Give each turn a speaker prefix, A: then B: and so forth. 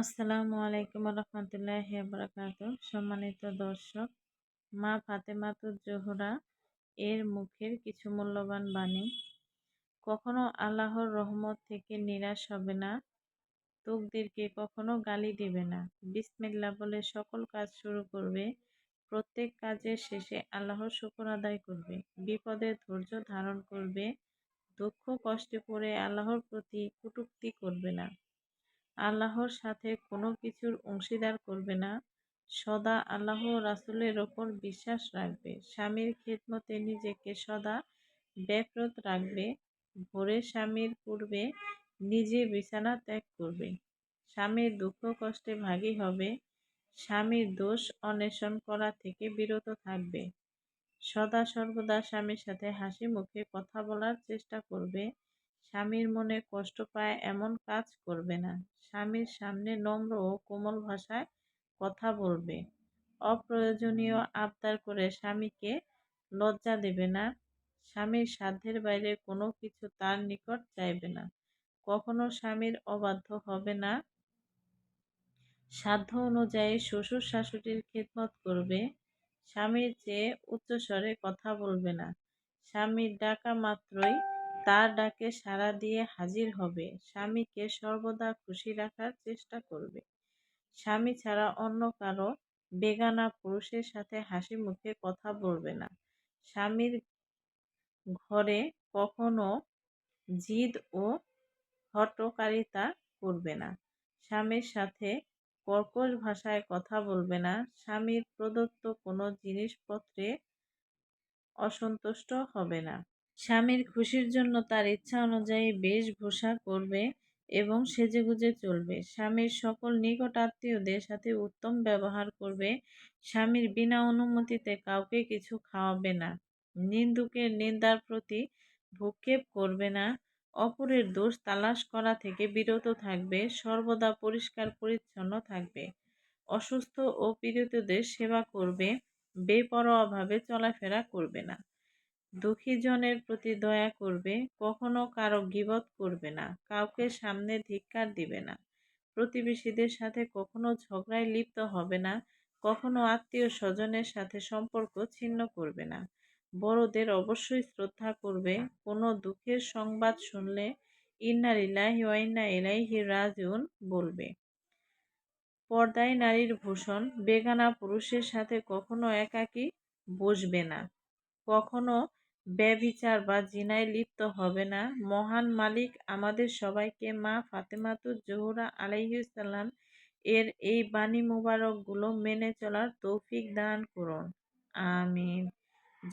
A: আসসালামু আলাইকুম রহমতুল্লাহ বারাকাত সম্মানিত দর্শক, মা ফাতেমাতুজ জোহরা, এর মুখের কিছু মূল্যবান বাণী। কখনো আল্লাহর রহমত থেকে নিরাশ হবে না, তকদিরকে কখনো গালি দেবে না। বিসমিল্লা বলে সকল কাজ শুরু করবে, প্রত্যেক কাজের শেষে আল্লাহর শুকর আদায় করবে। বিপদে ধৈর্য ধারণ করবে, দুঃখ কষ্টে পড়ে আল্লাহর প্রতি কটুক্তি করবে না। আল্লাহর সাথে কোনো কিছুর অংশীদার করবে না। সদা আল্লাহ রাসুলের ওপর বিশ্বাস রাখবে। স্বামীর খেদমতে নিজেকে সদা ব্যাপ্রত রাখবে। ভোরে স্বামীর পূর্বে নিজে বিছানা ত্যাগ করবে। স্বামীর দুঃখ কষ্টে ভাগী হবে। স্বামীর দোষ অন্বেষণ করা থেকে বিরত থাকবে। সদা সর্বদা স্বামীর সাথে হাসি মুখে কথা বলার চেষ্টা করবে। স্বামীর মনে কষ্ট পায়, এমন কাজ করবে না। স্বামীর সামনে নম্র ও কোমল ভাষায় কথা বলবে। অপ্রয়োজনীয় আবদার করে স্বামীকে লজ্জা দেবে না। স্বামীর সাধ্যের বাইরে কোনো কিছু তার নিকট চাইবে না। কখনো স্বামীর অবাধ্য হবে না। সাধ্য অনুযায়ী শ্বশুর শাশুড়ির খেদমত করবে। স্বামীর চেয়ে উচ্চস্বরে কথা বলবে না। স্বামীর ডাকা মাত্রই তার ডাকে সাড়া দিয়ে হাজির হবে। স্বামীকে সর্বদা খুশি রাখার চেষ্টা করবে। স্বামী ছাড়া অন্য কারও বেগানা পুরুষের সাথে হাসি মুখে কথা বলবে না। স্বামীর ঘরে কখনো জিদ ও হটকারিতা করবে না। স্বামীর সাথে কর্কশ ভাষায় কথা বলবে না। স্বামীর প্রদত্ত কোনো জিনিসপত্রে অসন্তুষ্ট হবে না। স্বামীর খুশির জন্য তার ইচ্ছা অনুযায়ী বেশভূষা করবে এবং সেজেগুজে চলবে। স্বামীর সকল নিকট আত্মীয়দের সাথে উত্তম ব্যবহার করবে। স্বামীর বিনা অনুমতিতে কাউকে কিছু খাওয়াবে না। নিন্দুকের নিন্দার প্রতি ভূক্ষেপ করবে না। অপরের দোষ তালাশ করা থেকে বিরত থাকবে। সর্বদা পরিষ্কার পরিচ্ছন্ন থাকবে। অসুস্থ ও পীড়িতদের সেবা করবে। বেপরোয়াভাবে চলাফেরা করবে না। দুঃখী জনের প্রতি দয়া করবে, কখনো কারও গিবত করবে না, কাউকে সামনে ধিক্কার দিবে না। প্রতিবেশীদের সাথে কখনো ঝগড়ায় লিপ্ত হবে না, কখনো আত্মীয় স্বজনের সাথে সম্পর্ক ছিন্ন করবে না। বড়দের অবশ্যই শ্রদ্ধা করবে, কোনো দুঃখের সংবাদ শুনলে ইন্নারিল্লাহি ওয়াইন্না ইলাইহি রাজিউন বলবে। পর্দায় নারীর ভূষণ, বেগানা পুরুষের সাথে কখনো একাকী বসবে না, কখনো ব্যভিচার বা জিনায় লিপ্ত হবে না। মহান মালিক আমাদের সবাইকে মা ফাতেমাতু জোহরা আলাইসাল্লাম এর এই বাণী মুবারকগুলো মেনে চলার তৌফিক দান করুন। আমিন।